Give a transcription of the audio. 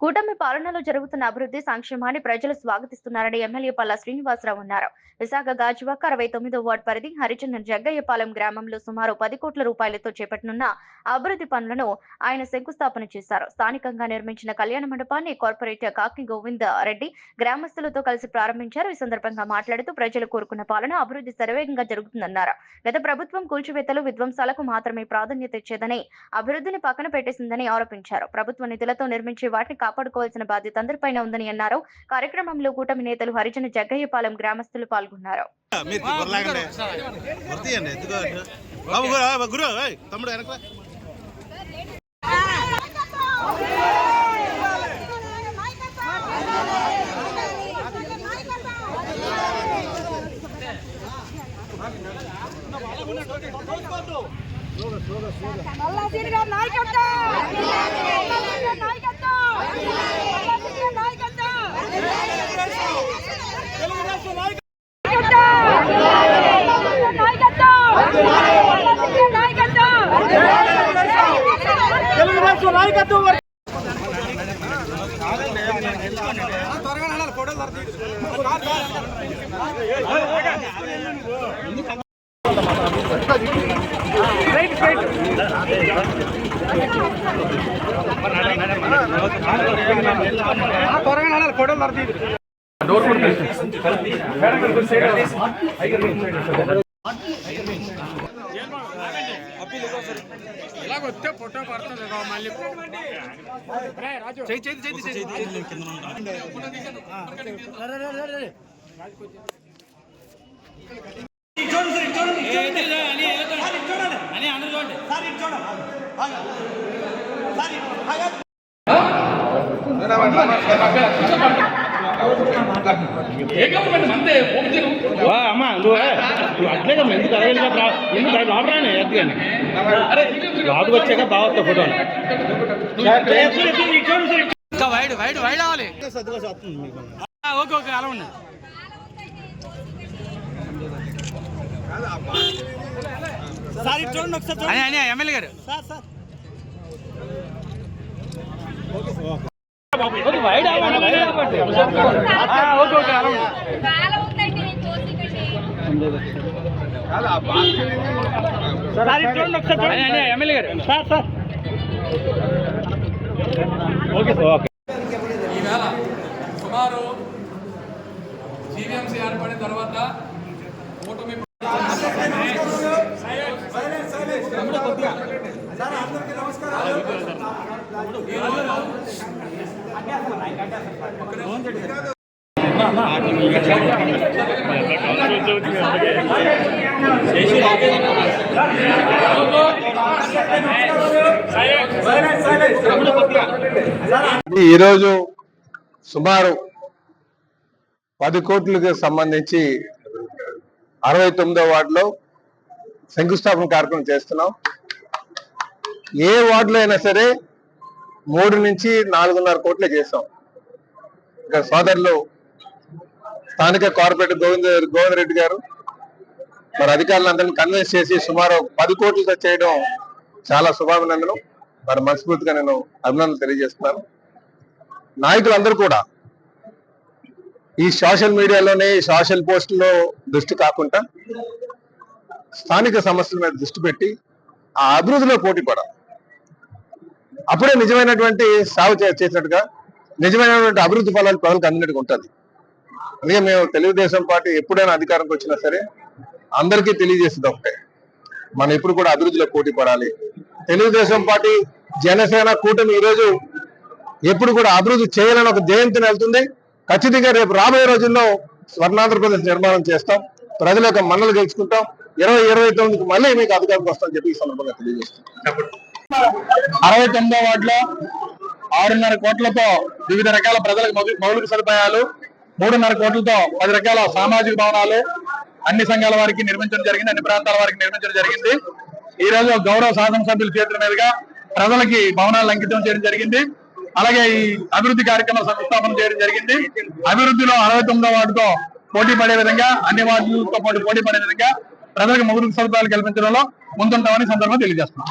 కూటమి పాలనలో జరుగుతున్న అభివృద్ధి సంక్షేమాన్ని ప్రజలు స్వాగతిస్తున్నారని ఎమ్మెల్యే పల్లా శ్రీనివాసరావు అన్నారు. విశాఖ గాజువాక అరవై తొమ్మిదో వార్డు పరిధి హరిచందన్ జగ్గయ్యపాలెం గ్రామంలో సుమారు పది కోట్ల రూపాయలతో చేపట్టనున్న అభివృద్ధి పనులను ఆయన శంకుస్థాపన చేశారు. స్థానికంగా నిర్మించిన కళ్యాణ మండపాన్ని కార్పొరేటర్ కాకి గోవింద్ రెడ్డి గ్రామస్తులతో కలిసి ప్రారంభించారు. ఈ సందర్భంగా మాట్లాడుతూ ప్రజలు కోరుకున్న పాలన అభివృద్ధి శరవేగంగా జరుగుతుందన్నారు. గత ప్రభుత్వం కూల్చివేతలు విధ్వంసాలకు మాత్రమే ప్రాధాన్యత ఇచ్చేదని అభివృద్ధిని పక్కన పెట్టేసిందని ఆరోపించారు. ప్రభుత్వ నిధులతో నిర్మించే వాటిని కాపాడుకోవాల్సిన బాధ్యత అందరిపైన ఉందని అన్నారు. కార్యక్రమంలో కూటమి నేతలు హరిజన జగ్గయ్యపాలెం గ్రామస్తులు పాల్గొన్నారు. నాయకత్వం! గారి నాయకత్వం. రైట్ నాయకత్వం నాయకత్వం మల్లాసీని గారి నాయకత్వం ఇలాగొస్తే ఫోటో పడుతుంది మళ్ళీ చేయి చేయి చేయి చేయి అమ్మా నువ్వు అట్లే కదా ఎందుకు అడగలి కదా ఎందుకు లోపరాని ఎత్తుగాని రాదు వచ్చాక బాగా ఫోటో వైడ్ వైడ్ వైడ్ అవ్వాలి ఓకే ఓకే అలా ఉన్నాయి అని అని ఎమ్మెల్యే గారు వైడ్ అవ్వండి వైడ్ అవ్వండి ఆ, ఓకే ఓకే అలా ఉన్నాయి అని అని ఎమ్మెల్యే గారు sir sir okay sir okay ఈవేళ సుమారు జీవీఎంసీ ఏర్పడిన తర్వాత కూటమి ఈరోజు సుమారు పది కోట్లకు సంబంధించి అరవై తొమ్మిదో వార్డులో శంకుస్థాపన కార్యక్రమం చేస్తున్నాం. ఏ వార్డులో అయినా సరే మూడు నుంచి నాలుగున్నర కోట్లే చేసాం ఇంకా సోదరులు స్థానిక కార్పొరేటర్ గోవింద గోవింద్ రెడ్డి గారు మరి అధికారులందరినీ కన్విన్స్ చేసి సుమారు పది కోట్లతో చేయడం చాలా శుభాభినందనం. మరి మనస్ఫూర్తిగా నేను అభినందనలు తెలియజేస్తున్నాను. నాయకులందరూ కూడా ఈ సోషల్ మీడియాలోనే సోషల్ పోస్టుల్లో దృష్టి కాకుండా స్థానిక సమస్యల మీద దృష్టి పెట్టి ఆ అభివృద్ధిలో పోటీ పడాలి. అప్పుడే నిజమైనటువంటి సాగు చేసినట్టుగా నిజమైనటువంటి అభివృద్ధి ఫలాలు ప్రజలకు అందినట్టుగా ఉంటుంది. అందుకే మేము తెలుగుదేశం పార్టీ ఎప్పుడైనా అధికారంకి వచ్చినా సరే అందరికీ తెలియజేసేది ఒకటే. మనం ఎప్పుడు కూడా అభివృద్ధిలో పోటీ పడాలి. తెలుగుదేశం పార్టీ జనసేన కూటమి ఈరోజు ఎప్పుడు కూడా అభివృద్ధి చేయాలని ఒక జయంతిని వెళ్తుంది. ఖచ్చితంగా రేపు రాబోయే రోజుల్లో స్వర్ణాంధ్రప్రదేశ్ నిర్మాణం చేస్తాం. ప్రజల యొక్క మన్నలు గెలుచుకుంటాం. ఇరవై ఇరవై తొమ్మిదికి మళ్ళీ మీకు అధికారికి వస్తామని చెప్పి ఈ సందర్భంగా తెలియజేస్తాం అరవై తొమ్మిదో వార్డులో ఆరున్నర కోట్లతో వివిధ రకాల ప్రజలకు మౌలిక సదుపాయాలు మూడున్నర కోట్లతో పది రకాల సామాజిక భవనాలు అన్ని సంఘాల వారికి నిర్మించడం జరిగింది అన్ని ప్రాంతాల వారికి నిర్మించడం జరిగింది. ఈ రోజు గౌరవ శాసనసభ్యుల చేతుల మీదుగా ప్రజలకి భవనాలు అంకితం చేయడం జరిగింది. అలాగే ఈ అభివృద్ధి కార్యక్రమం సంస్థాపన చేయడం జరిగింది. అభివృద్ధిలో అరవై తొమ్మిదో వార్డుతో పోటీ పడే విధంగా అన్ని వార్డులతో పాటు పోటీ పడే విధంగా ప్రజలకు మౌలిక సదుపాయాలు కల్పించడంలో ముందుంటామని సందర్భంగా తెలియజేస్తున్నాం.